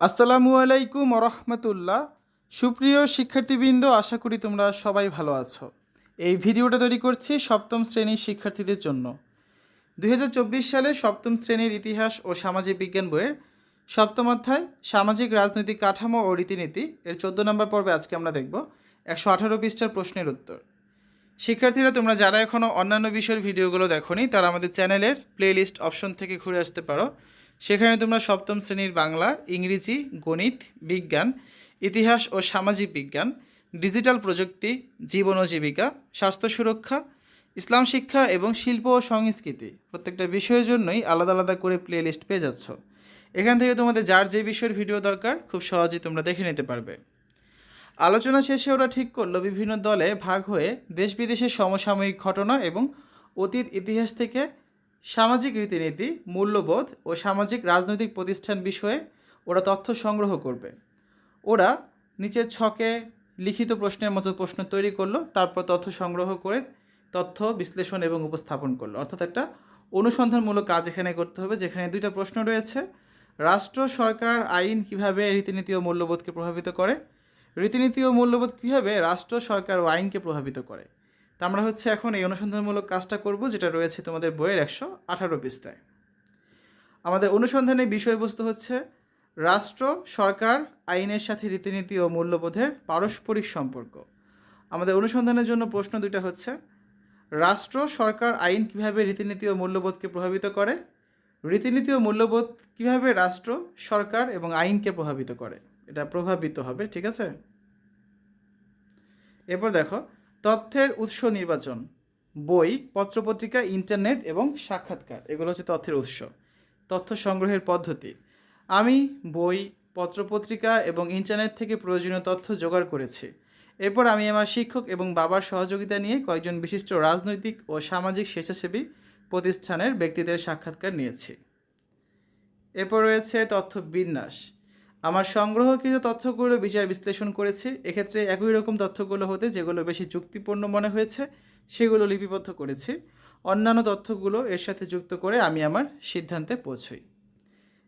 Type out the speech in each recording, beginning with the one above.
আসসালামু আলাইকুম রহমতুল্লাহ সুপ্রিয় শিক্ষার্থীবৃন্দ, আশা করি তোমরা সবাই ভালো আছো। এই ভিডিওটা তৈরি করছি সপ্তম শ্রেণির শিক্ষার্থীদের জন্য। দু হাজার চব্বিশ সালে সপ্তম শ্রেণির ইতিহাস ও সামাজিক বিজ্ঞান বইয়ের সপ্তম অধ্যায়, সামাজিক, রাজনৈতিক কাঠামো ও রীতিনীতি এর চোদ্দ নম্বর পর্বে আজকে আমরা দেখব একশো আঠারো পৃষ্ঠার প্রশ্নের উত্তর। শিক্ষার্থীরা, তোমরা যারা এখনও অন্যান্য বিষয়ের ভিডিওগুলো দেখোনি, তারা আমাদের চ্যানেলের প্লেলিস্ট অপশন থেকে ঘুরে আসতে পারো। সেখানে তোমরা সপ্তম শ্রেণির বাংলা, ইংরেজি, গণিত, বিজ্ঞান, ইতিহাস ও সামাজিক বিজ্ঞান, ডিজিটাল প্রযুক্তি, জীবন ও জীবিকা, স্বাস্থ্য সুরক্ষা, ইসলাম শিক্ষা এবং শিল্প ও সংস্কৃতি। প্রত্যেকটা বিষয়ের জন্যই আলাদা আলাদা করে প্লেলিস্ট পেয়ে যাচ্ছ। এখান থেকে তোমাদের যার যে বিষয়ের ভিডিও দরকার, খুব সহজেই তোমরা দেখে নিতে পারবে। আলোচনা শেষে ওরা ঠিক করল, বিভিন্ন দলে ভাগ হয়ে দেশ বিদেশের সমসাময়িক ঘটনা এবং অতীত ইতিহাস থেকে সামাজিক রীতিনীতি, মূল্যবোধ ও সামাজিক রাজনৈতিক প্রতিষ্ঠান বিষয়ে ওরা তথ্য সংগ্রহ করবে। ওরা নিচের ছকে লিখিত প্রশ্নের মতো প্রশ্ন তৈরি করল, তারপর তথ্য সংগ্রহ করে তথ্য বিশ্লেষণ এবং উপস্থাপন করল। অর্থাৎ একটা অনুসন্ধানমূলক কাজ এখানে করতে হবে, যেখানে দুইটা প্রশ্ন রয়েছে। রাষ্ট্র, সরকার, আইন কীভাবে রীতিনীতি ও মূল্যবোধকে প্রভাবিত করে? রীতিনীতি ও মূল্যবোধ কীভাবে রাষ্ট্র, সরকার ও আইনকে প্রভাবিত করে? তা আমরা হচ্ছে এখন এই অনুসন্ধানমূলক কাজটা করব, যেটা রয়েছে তোমাদের বইয়ের একশো আঠারো পৃষ্ঠায়। আমাদের অনুসন্ধানের বিষয়বস্তু হচ্ছে, রাষ্ট্র, সরকার, আইনের সাথে রীতিনীতি ও মূল্যবোধের পারস্পরিক সম্পর্ক। আমাদের অনুসন্ধানের জন্য প্রশ্ন দুইটা হচ্ছে, রাষ্ট্র, সরকার, আইন কীভাবে রীতিনীতি ও মূল্যবোধকে প্রভাবিত করে? রীতিনীতি ও মূল্যবোধ কীভাবে রাষ্ট্র, সরকার এবং আইনকে প্রভাবিত করে? এটা প্রভাবিত হবে, ঠিক আছে? এরপর দেখো তথ্যের উৎস নির্বাচন, বই, পত্রপত্রিকা, ইন্টারনেট এবং সাক্ষাৎকার। এগুলো হচ্ছে তথ্যের উৎস, তথ্য সংগ্রহের পদ্ধতি। আমি বই, পত্রপত্রিকা এবং ইন্টারনেট থেকে প্রয়োজনীয় তথ্য জোগাড় করেছি। এরপর আমি আমার শিক্ষক এবং বাবার সহযোগিতা নিয়ে কয়েকজন বিশিষ্ট রাজনৈতিক ও সামাজিক স্বেচ্ছাসেবী প্রতিষ্ঠানের ব্যক্তিদের সাক্ষাৎকার নিয়েছি। এরপর রয়েছে তথ্য বিন্যাস। আমার সংগ্রহকৃত তথ্যগুলো বিচার বিশ্লেষণ করেছি। এক্ষেত্রে একই রকম তথ্যগুলো হতে যেগুলো বেশি যুক্তিপূর্ণ মনে হয়েছে, সেগুলো লিপিবদ্ধ করেছি। অন্যান্য তথ্যগুলো এর সাথে যুক্ত করে আমি আমার সিদ্ধান্তে পৌঁছই।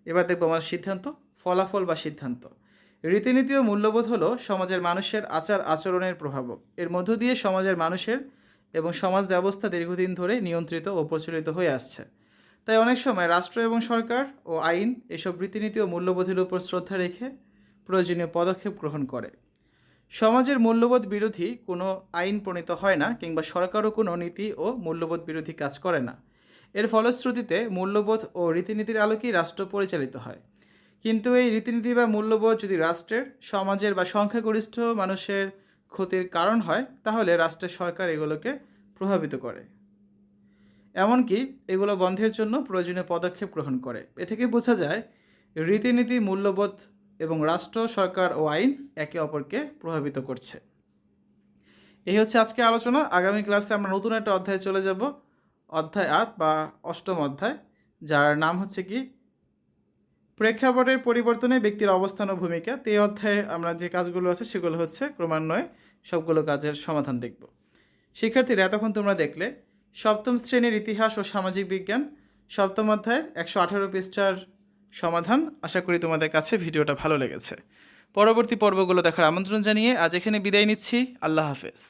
এবার দেখব আমার সিদ্ধান্ত, ফলাফল বা সিদ্ধান্ত। রীতিনীতি ও মূল্যবোধ হলো সমাজের মানুষের আচার আচরণের প্রভাবক। এর মধ্য দিয়ে সমাজের মানুষের এবং সমাজ ব্যবস্থা দীর্ঘদিন ধরে নিয়ন্ত্রিত ও প্রচলিত হয়ে আসছে। তাই অনেক সময় রাষ্ট্র এবং সরকার ও আইন এসব রীতিনীতি ও মূল্যবোধের উপর শ্রদ্ধা রেখে প্রয়োজনীয় পদক্ষেপ গ্রহণ করে। সমাজের মূল্যবোধ বিরোধী কোনো আইন প্রণীত হয় না কিংবা সরকারও কোনো নীতি ও মূল্যবোধ বিরোধী কাজ করে না। এর ফলশ্রুতিতে মূল্যবোধ ও রীতিনীতির আলোকেই রাষ্ট্র পরিচালিত হয়। কিন্তু এই রীতিনীতি বা মূল্যবোধ যদি রাষ্ট্রের, সমাজের বা সংখ্যাগরিষ্ঠ মানুষের ক্ষতির কারণ হয়, তাহলে রাষ্ট্রের সরকার এগুলোকে প্রভাবিত করে। এমনকি এগুলো বন্ধের জন্য প্রয়োজনীয় পদক্ষেপ গ্রহণ করে। এ থেকে বোঝা যায়, রীতিনীতি, মূল্যবোধ এবং রাষ্ট্র, সরকার ও আইন একে অপরকে প্রভাবিত করছে। এই হচ্ছে আজকে আলোচনা। আগামী ক্লাসে আমরা নতুন একটা অধ্যায়ে চলে যাব। অধ্যায় আট বা অষ্টম অধ্যায়, যার নাম হচ্ছে কি, প্রেক্ষাপটের পরিবর্তনে ব্যক্তির অবস্থান ও ভূমিকা। তে অধ্যায়ে আমরা যে কাজগুলো আছে সেগুলো হচ্ছে ক্রমান্বয়ে সবগুলো কাজের সমাধান দেখব। শিক্ষার্থীরা, এতক্ষণ তোমরা দেখলে সপ্তম শ্রেণির ইতিহাস ও সামাজিক বিজ্ঞান, সপ্তম অধ্যায়, একশো আঠারো পৃষ্ঠার সমাধান। আশা করি তোমাদের কাছে ভিডিওটা ভালো লেগেছে। পরবর্তী পর্বগুলো দেখার আমন্ত্রণ জানিয়ে আজ এখানে বিদায় নিচ্ছি। আল্লাহ হাফেজ।